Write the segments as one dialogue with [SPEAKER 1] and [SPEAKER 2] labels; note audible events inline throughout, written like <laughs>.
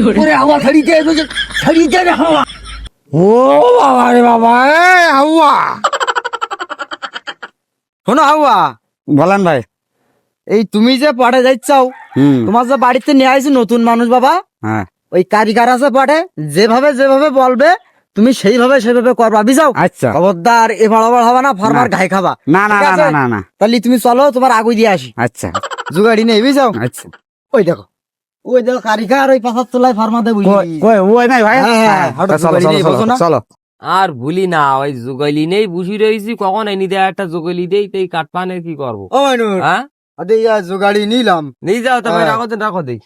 [SPEAKER 1] ওরে হাওয়া ছাড়িতে ছাড়িতে হাওয়া। ও বাবা রে বাবা এ হাওয়া।
[SPEAKER 2] শোনো হাওয়া
[SPEAKER 3] বলেন ভাই।
[SPEAKER 2] এই তুমি যে পড়ে যাইছাও তোমার যে বাড়িতে নিয়ে নতুন মানুষ বাবা
[SPEAKER 3] হ্যাঁ।
[SPEAKER 2] ওই কারিগর আছে পড়ে যেভাবে যেভাবে বলবে তুমি সেইভাবে সেভাবে করবা বুঝাও?
[SPEAKER 3] আচ্ছা।
[SPEAKER 2] খবরদার এবার আবার হবে না ফার্মার ঘাই খাবা।
[SPEAKER 3] না না না না না না।
[SPEAKER 2] তাহলে তুমি চলো তোমার আগুই দিয়ে আসি।
[SPEAKER 3] আচ্ছা।
[SPEAKER 2] জুগাড়ি নেই বুঝাও?
[SPEAKER 3] আচ্ছা।
[SPEAKER 2] ওই দেখো। ওই দেখো কারিগর ওই পাশার তোলায় ফার্মা দেবো
[SPEAKER 3] কই কই ওই নাই ভাই?
[SPEAKER 2] হ্যাঁ, হ্যাঁ,
[SPEAKER 3] হ্যাঁ, চলো
[SPEAKER 4] আর ভুলি না ওই জুগলি নেই বুঝি রয়েছি কখন এনে দেয় একটা জুগলি দেই তাই কাটপানের কি করব? হ্যাঁ?
[SPEAKER 2] নিলাম।
[SPEAKER 4] নিয়ে যাও তবে। রাখো দেন রাখো দেই।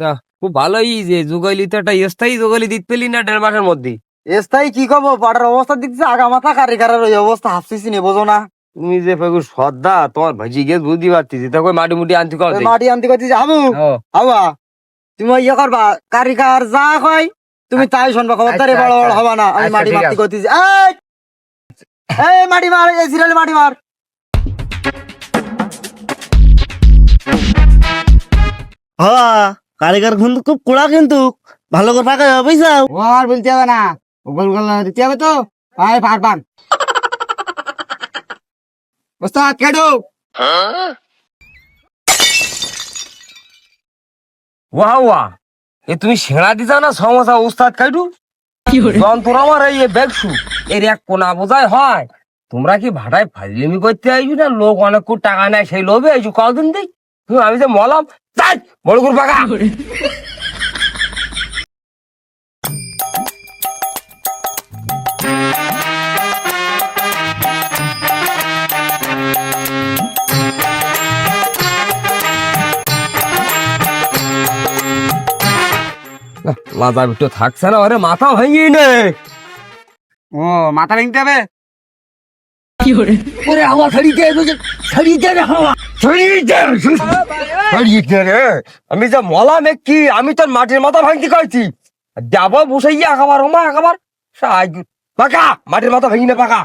[SPEAKER 4] তা খুব ভালোই যে জুগলি তো একটা স্থায়ী জুগলি দিতে পেলি না দেড় মাসের মধ্যেই
[SPEAKER 2] এস্তাই কি কব পাড়ার অবস্থা দেখছি আগা মাথা কারিগরের ওই অবস্থা হাসছিস নি বোঝো না।
[SPEAKER 4] তুমি যে পেগু শ্রদ্ধা তোমার ভাজি গেছ বুঝতে পারতেছি তা কই মাটি মুটি আনতে কর
[SPEAKER 2] মাটি আনতে
[SPEAKER 4] ও,
[SPEAKER 2] হাওয়া তুমি ইয়ে করবা কারিগর যা কয় তুমি তাই শুনবা খবরদারি
[SPEAKER 4] আচ্ছা,
[SPEAKER 2] বড় বড়
[SPEAKER 4] আচ্ছা।
[SPEAKER 2] হবা না। আমি
[SPEAKER 4] আচ্ছা,
[SPEAKER 2] মাটি
[SPEAKER 4] আছে।
[SPEAKER 2] করতেছি এই! এই মাটি মার এই সিরিয়ালে মাটি মার।
[SPEAKER 1] হ্যাঁ কারিগর কিন্তু খুব কুড়া কিন্তু। ভালো করে ফাঁকা পয়সা
[SPEAKER 3] ও আর বলতে হবে না। ওগুল গুল দিতে হবে তো। ভাই ফাট পান <laughs> ওস্তাদ কেডো?
[SPEAKER 4] ওয়া ওয়া। এ তুমি সেরা দিছাও না সমস্যা উস্তাদ কাইডু? জন তোর আমার এই ব্যাগসু এর এক কোনা বোঝায় হয়। তোমরা কি ভাড়ায় ফাজলিমি করতে আইছো না? লোক অনেক টাকা নেয় সেই লোভে আইছো কদিন দেই? আমি যে মলাম তাই বড় করে পাকা। মাথা থাকছে না ওরে মাথা ভেঙে নে।
[SPEAKER 3] ও মাথা ভেঙতে হবে?
[SPEAKER 1] ওরে হাওয়া ছাড়িতে ছাড়িতে হাওয়া।
[SPEAKER 4] ছড়িয়ে ছড়িয়ে রে। আমি যে মলাম কি আমি তোর মাটির মাথা ভাঙতে কইছি। যাব বসাইয়া আকাবার ওমা আকাবার পাকা মাটির মাথা ভেঙে না পাকা।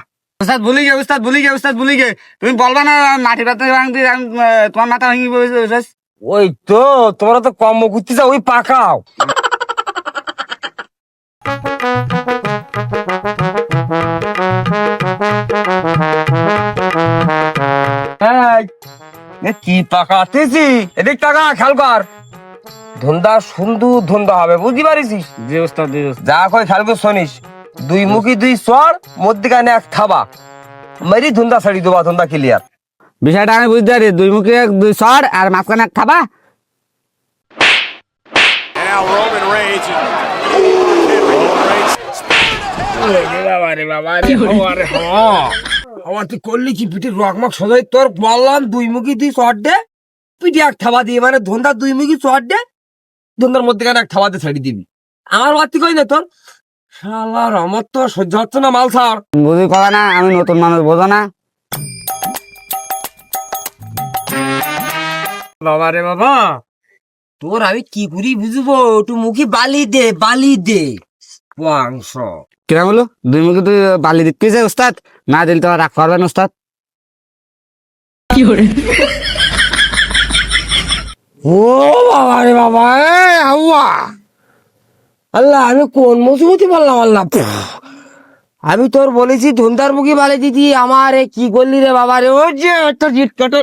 [SPEAKER 3] ভুলি গে ওস্তাদ ভুলি গে ওস্তাদ ভুলি গে তুমি বলবা না মাটি পাতা ভাঙতে তোমার মাথা ভাঙি বসে
[SPEAKER 4] ওই তো তোমরা তো কম করতে যাও ওই পাকাও। কি পাকাতেছি এদিক টাকা খেয়াল কর। ধন্দা সুন্দর ধন্দা হবে বুঝতে পারিস
[SPEAKER 3] জি ওস্তাদ জি
[SPEAKER 4] যা কই খেয়াল করে শোনিস দুই মুখী দুই স্বর মধ্যখানে এক থাবা। মেরি ধন্দা ছাড়ি দেবা ধন্দা ক্লিয়ার
[SPEAKER 3] বিষয়টা আমি বুঝতে পারি দুই মুখে এক দুই সর আর মাঝখানে এক
[SPEAKER 5] Roman Reigns. Roman Reigns
[SPEAKER 4] আমার তুই করলি কি পিঠে রকমক সজাই? তোর বললাম দুই মুখী দুই শট দে। পিঠে এক থাবা দিয়ে মানে ধন্দা দুই মুখী শট দে। ধন্দার মধ্যখানে এক থাবা দিয়ে ছাড়ি দিবি। আমার বাতি কই না তোর? শালার আমার তো সহ্য হচ্ছে না মাল সার
[SPEAKER 3] বুঝি কথা না আমি নতুন মানুষ বোঝো না।
[SPEAKER 4] বাবা রে বাবা তোর আমি কি করি বুঝব? একটু মুখে বালি দে বালি দে। মাংস।
[SPEAKER 3] কিরা বলো দুই মুখে দুই বালি দিচ্ছে ওস্তাদ না দিলে তো রাগ করবেন ওস্তাদ
[SPEAKER 1] ও বাবা রে বাবা এ হাওয়া।
[SPEAKER 4] আল্লাহ আমি কোন মসুমতি বললাম আল্লাহ? আমি তোর বলেছি ধন্দার মুখী বালি দিদি আমার কি করলি রে বাবা রে? ও যে একটা জিট কাটো